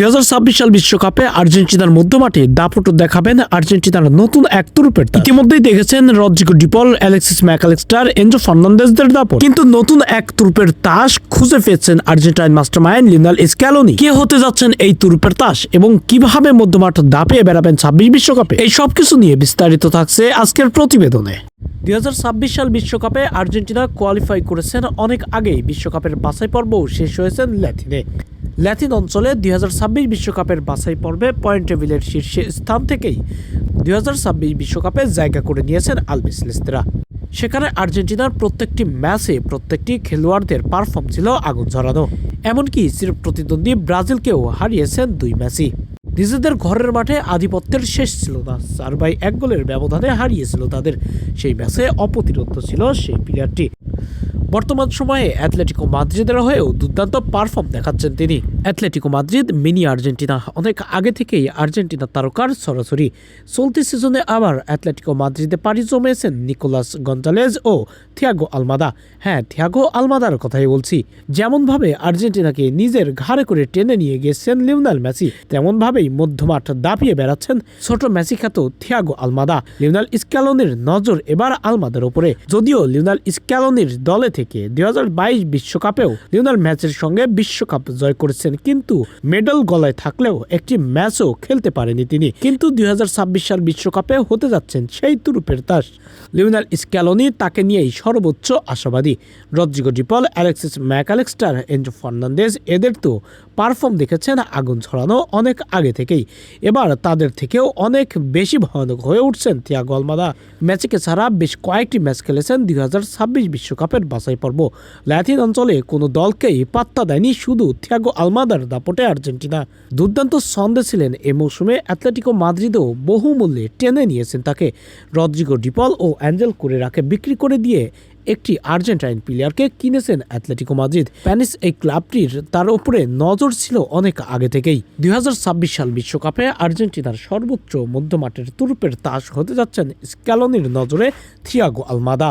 দুই সাল বিশ্বকাপে আর্জেন্টিনার মধ্যমাঠে দাপট দেখাবেন আর্জেন্টিনার নতুন এক তুরুপের ইতিমধ্যেই দেখেছেন Rodrigo De Paul, Alexis MacAllister Enzo ফার্নান্দেজদের দাপট। কিন্তু নতুন এক তুরুপের তাস খুঁজে পেয়েছেন আর্জেন্টাইন মাস্টারমাইন্ড লিনাল স্ক্যালোনি। কে হতে যাচ্ছেন এই তুরুপের তাস এবং কীভাবে মধ্যমাঠ দাপিয়ে বেড়াবেন ছাব্বিশ বিশ্বকাপে? এই সবকিছু নিয়ে বিস্তারিত থাকছে আজকের প্রতিবেদনে। দুই হাজার ছাব্বিশ সাল বিশ্বকাপে আর্জেন্টিনা কোয়ালিফাই করেছেন অনেক আগেই। বিশ্বকাপের বাছাই পর্বও শেষ হয়েছেন ল্যাটিনে। ল্যাটিন অঞ্চলে দুই হাজার বিশ্বকাপের বাছাই পর্বে পয়েন্ট টেবিলের শীর্ষে স্থান থেকেই দুই বিশ্বকাপে জায়গা করে নিয়েছেন আলবিস লেস্তেরা। সেখানে আর্জেন্টিনার প্রত্যেকটি ম্যাচে প্রত্যেকটি খেলোয়াড়দের পারফর্ম ছিল আগুন ঝরানো। এমনকি চির প্রতিদ্বন্দ্বী ব্রাজিলকেও হারিয়েছেন দুই ম্যাচই। নিজেদের ঘরের মাঠে আধিপত্যের শেষ ছিল না। চার বাই এক গোলের ব্যবধানে হারিয়েছিল তাদের। সেই ম্যাচে অপ্রতিরোধ ছিল সেই প্লেয়ারটি। বর্তমান সময়ে অ্যাথলেটিকো মাদ্রিদের হয়েও দুর্দান্ত পারফর্ম দেখাচ্ছেন তিনি। অ্যাথলেটিকো মাদ্রিদ মিনি আর্জেন্টিনা অনেক আগে থেকেই আর্জেন্টিনা তারকার সরাসরি। চলতি সিজনে আবার অ্যাথলেটিকো মাদ্রিদে পাড়ি জমেছেন নিকোলাস গঞ্জালেজ ও থিয়াগো আলমাদা হ্যাঁ থিয়াগো আলমাদার কথাই বলছি। যেমনভাবে আর্জেন্টিনাকে নিজের ঘাড়ে করে টেনে নিয়ে গেছেন লিওনাল মেসি, তেমনভাবেই মধ্যমাঠ দাপিয়ে বেড়াচ্ছেন ছোট মেসি খ্যাত থিয়াগো আলমাদা লিওনাল স্ক্যালোনির নজর এবার আলমাদার উপরে যদিও লিওনাল স্ক্যালোনির দলে থেকে দুই বিশ্বকাপেও লিওনাল ম্যাচের সঙ্গে বিশ্বকাপ জয় করেছেন কিন্তু মেডেল গলায় থাকলেও একটি ম্যাচও খেলতে পারেনি তিনি। কিন্তু দুই সাল বিশ্বকাপে হতে যাচ্ছেন সেই তুরুপের তাস লিওনাল স্ক্যালোনি তাকে নিয়েই সর্বোচ্চ আশাবাদী। Rodrigo De Paul, Alexis Mac Allister Enzo Fernandez এদের তো পারফর্ম দেখেছেন, আগুন ছড়ানো অনেক আগে থেকেই। এবার তাদের থেকেও অনেক বেশি ভয়ানক হয়ে উঠছেন থিয়াগো আলমাদা। ম্যাচকে ছাড়া বেশ কয়েকটি ম্যাচ খেলেছেন দুই বিশ্বকাপের বাছাই পর্ব ল্যাটিন অঞ্চলে কোনো দলকেই পাত্তা দেয়নি, শুধু থিয়াগো আলমাদার দাপটে আর্জেন্টিনা। দুর্দান্ত ছন্দে ছিলেন এ মৌসুমে অ্যাথলেটিকো মাদ্রিদও বহুমূল্যে টেনে নিয়েছেন তাকে। রদ্রিগো ডিপল ও অ্যাঞ্জেল কোরেরাকে বিক্রি করে দিয়ে একটি আর্জেন্টাইন প্লেয়ারকে কিনেছেন অ্যাথলেটিকো মাদ্রিদ। প্যানিস এই ক্লাবটির তার উপরে নজর ছিল অনেক আগে থেকেই। দুই হাজার ছাব্বিশ সাল বিশ্বকাপে আর্জেন্টিনার সর্বোচ্চ মধ্যমাঠের তুরুপের তাস হতে যাচ্ছেন স্ক্যালনির নজরে থিয়াগো আলমাদা।